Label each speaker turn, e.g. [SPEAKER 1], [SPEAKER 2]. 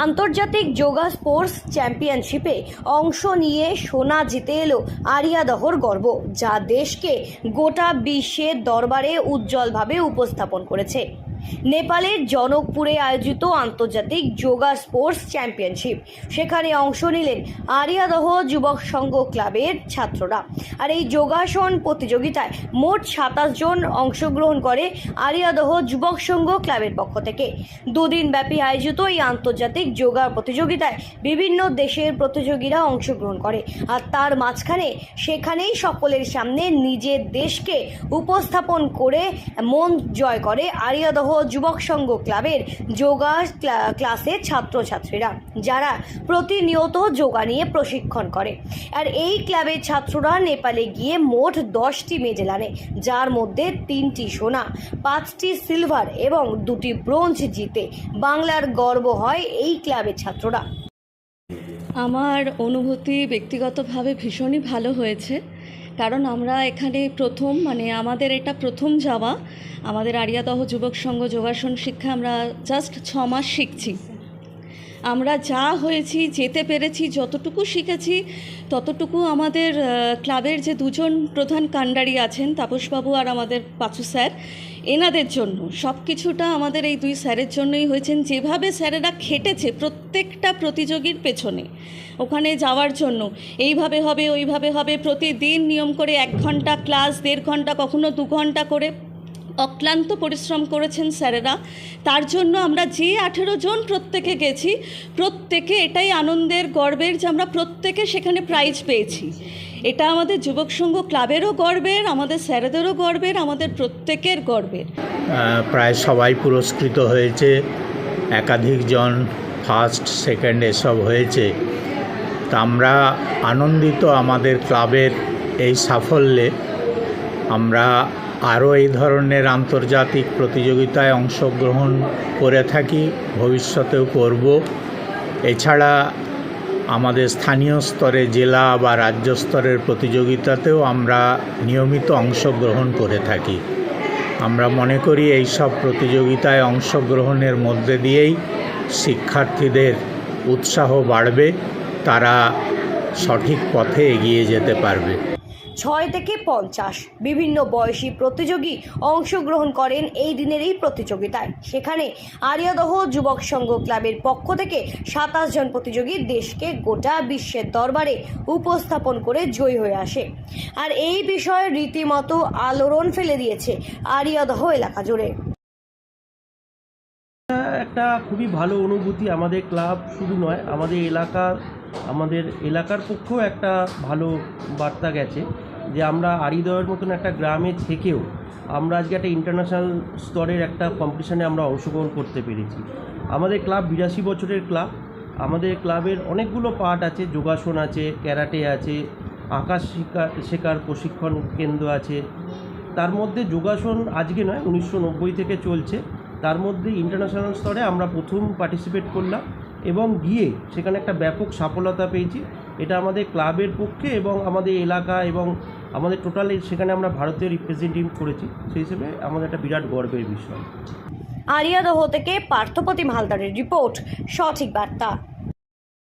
[SPEAKER 1] আন্তর্জাতিক যোগা স্পোর্টস চ্যাম্পিয়নশিপে অংশ নিয়ে সোনা জিতে এলো আরিয়াদহর গর্ব, যা দেশকে গোটা বিশ্বের দরবারে উজ্জ্বলভাবে উপস্থাপন করেছে। নেপালের জনকপুরে আয়োজিত আন্তর্জাতিক যোগা স্পোর্টস চ্যাম্পিয়নশিপ। সেখানে অংশ নিলেন আরিয়াদহ যুবক সংঘ ক্লাবের ছাত্ররা। আর এই যোগাসন প্রতিযোগিতায় মোট সাতাশ জন অংশগ্রহণ করে আরিয়াদহ যুবক সংঘ ক্লাবের পক্ষ থেকে। দুদিন ব্যাপী আয়োজিত এই আন্তর্জাতিক যোগা প্রতিযোগিতায় বিভিন্ন দেশের প্রতিযোগীরা অংশগ্রহণ করে। আর তার মাঝখানে সেখানেই সকলের সামনে নিজের দেশকে উপস্থাপন করে মন জয় করে আরিয়াদহ যুবক সংঘ ক্লাবের যোগা ক্লা- ক্লাসের ছাত্রছাত্রীরা, যারা প্রতিনিয়ত যোগা নিয়ে প্রশিক্ষণ করে। আর এই ক্লাবের ছাত্ররা নেপালে গিয়ে মোট দশটি মেডেল আনে, যার মধ্যে তিনটি সোনা, পাঁচটি সিলভার এবং দুটি ব্রোঞ্জ জিতে বাংলার গর্ব হয় এই ক্লাবের ছাত্ররা।
[SPEAKER 2] আমার অনুভূতি ব্যক্তিগতভাবে ভীষণই ভালো হয়েছে। কারণ আমরা এখানে প্রথম মানে আমাদের এটা প্রথম যাওয়া, আমাদের আরিয়াদহ যুবক সংঘ যোগাসন শিক্ষা আমরা জাস্ট ছ মাস শিখছি। আমরা যা হয়েছি, যেতে পেরেছি, যতটুকু শিখেছি, ততটুকু আমাদের ক্লাবের যে দুজন প্রধান কাণ্ডারি আছেন, তাপসবাবু আর আমাদের পাচু স্যার, এনাদের জন্য সব কিছুটা আমাদের এই দুই স্যারের জন্যই হয়েছেন। যেভাবে স্যারেরা খেটেছে প্রত্যেকটা প্রতিযোগীর পেছনে, ওখানে যাওয়ার জন্য, এইভাবে হবে, ওইভাবে হবে, প্রতিদিন নিয়ম করে এক ঘণ্টা ক্লাস, দেড় ঘণ্টা, কখনো দু ঘণ্টা করে অক্লান্ত পরিশ্রম করেছেন স্যারেরা। তার জন্য আমরা যে আঠেরো জন প্রত্যেকে গেছি, প্রত্যেকে এটাই আনন্দের, গর্বের যে আমরা প্রত্যেকে সেখানে প্রাইজ পেয়েছি। এটা আমাদের যুবক সংঘ ক্লাবেরও গর্বের, আমাদের স্যারেদেরও গর্বের, আমাদের প্রত্যেকের গর্বের।
[SPEAKER 3] প্রায় সবাই পুরস্কৃত হয়েছে একাধিকজন ফার্স্ট সেকেন্ড এসব হয়েছে। তা আমরা আনন্দিত আমাদের ক্লাবের এই সাফল্যে। আমরা আরও এই ধরনের আন্তর্জাতিক প্রতিযোগিতায় অংশগ্রহণ করে থাকি, ভবিষ্যতেও করব। এছাড়া আমাদের স্থানীয় স্তরে জেলা বা রাজ্য স্তরের প্রতিযোগিতাতেও আমরা নিয়মিত অংশগ্রহণ করে থাকি। আমরা মনে করি এই সব প্রতিযোগিতায় অংশগ্রহণের মধ্যে দিয়েই শিক্ষার্থীদের উৎসাহ বাড়বে, তারা সঠিক পথে এগিয়ে যেতে পারবে।
[SPEAKER 1] ছয় থেকে পঞ্চাশ। বিভিন্ন বয়সী প্রতিযোগী অংশগ্রহণ করেন এই দিনের এই প্রতিযোগিতায়। সেখানে আরিয়াদহ যুবক সংঘ ক্লাবের পক্ষ থেকে সাতাশ জন প্রতিযোগী দেশকে গোটা বিশ্বের দরবারে উপস্থাপন করে জয়ী হয়ে আসে। আর এই বিষয়ে রীতিমতো আলোড়ন ফেলে দিয়েছে আরিয়াদহ এলাকা জুড়ে।
[SPEAKER 4] একটা খুবই ভালো অনুভূতি আমাদের ক্লাব শুধু নয়, আমাদের এলাকার আমাদের এলাকার পক্ষেও একটা ভালো বার্তা গেছে। যে আমরা আরিদয়ের মতন একটা গ্রামে থেকেও আমরা আজকে একটা ইন্টারন্যাশনাল স্তরের একটা কম্পিটিশানে আমরা অংশগ্রহণ করতে পেরেছি। আমাদের ক্লাব বিরাশি বছরের ক্লাব আমাদের ক্লাবের অনেকগুলো পার্ট আছে। যোগাসন আছে ক্যারাটে আছে, আকাশ শিক্ষা শেখার প্রশিক্ষণ কেন্দ্র আছে। তার মধ্যে যোগাসন আজকে নয়, উনিশশো থেকে চলছে। তার মধ্যে ইন্টারন্যাশনাল স্তরে আমরা প্রথম পার্টিসিপেট করলাম এবং গিয়ে সেখানে একটা ব্যাপক সফলতা পেয়েছি। এটা আমাদের ক্লাবের পক্ষে এবং আমাদের এলাকা এবং আমাদের টোটাল সেখানে আমরা ভারতীয় রিপ্রেজেন্টেটিভ করেছি। সেই হিসেবে আমাদের একটা বিরাট গর্বের বিষয়।
[SPEAKER 1] আরিয়াদহ থেকে পার্থপতি মালদারের রিপোর্ট, সঠিক বার্তা।